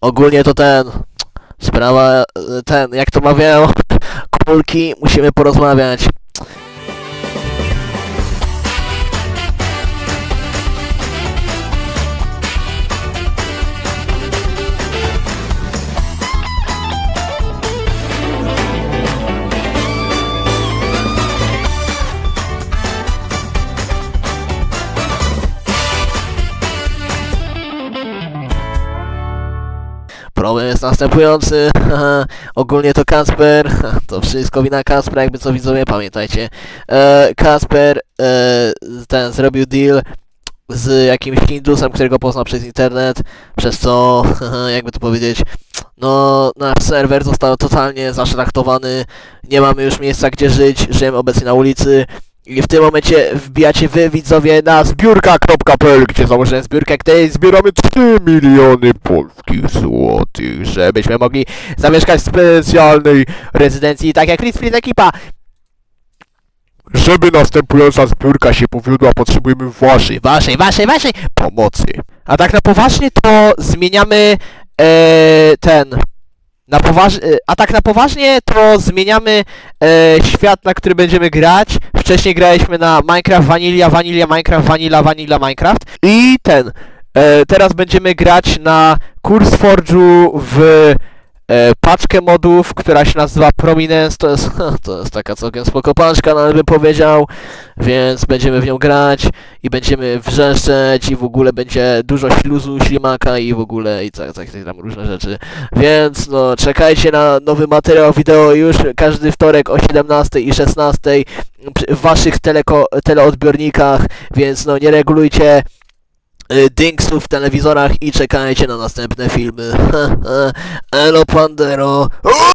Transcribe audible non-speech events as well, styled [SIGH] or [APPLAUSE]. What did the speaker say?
ogólnie to ten, sprawa, ten, jak to mawiają, [LAUGHS] kulki, musimy porozmawiać. Problem jest następujący. [LAUGHS] Ogólnie to Kasper. [LAUGHS] To wszystko wina Kaspera, jakby co widzowie, pamiętajcie. E, Kasper e, ten zrobił deal z jakimś Hindusem, którego poznał przez internet, przez co, [LAUGHS] jakby to powiedzieć, no nasz serwer został totalnie zaszlachtowany, nie mamy już miejsca gdzie żyć, żyjemy obecnie na ulicy i w tym momencie wbijacie wy widzowie na zbiórka.pl, gdzie założyłem zbiórkę, której zbieramy 3 miliony polskich złotych, żebyśmy mogli zamieszkać w specjalnej rezydencji, tak jak Fritz ekipa. Żeby następująca zbiórka się powiodła, potrzebujemy waszej, waszej, waszej, waszej pomocy. A tak na poważnie to zmieniamy e, ten. Na poważ... e, A tak na poważnie to zmieniamy e, świat, na który będziemy grać. Wcześniej graliśmy na Minecraft Vanilla, Vanilla, Minecraft, Vanilla, Vanilla, Minecraft. I ten. E, teraz będziemy grać na Kurs Forge'u w e, paczkę modów, która się nazywa Prominence. To jest, [LAUGHS] to jest taka całkiem spoko paczka, nawet bym powiedział. Więc będziemy w nią grać i będziemy wrzeszczeć i w ogóle będzie dużo śluzu, ślimaka i w ogóle i tak, tak, tak tam różne rzeczy. Więc no, czekajcie na nowy materiał wideo już każdy wtorek o 17 i 16 przy- w waszych teleko, teleodbiornikach, więc no nie regulujcie dingsów w telewizorach i czekajcie na następne filmy. [LAUGHS] Elo Pandero.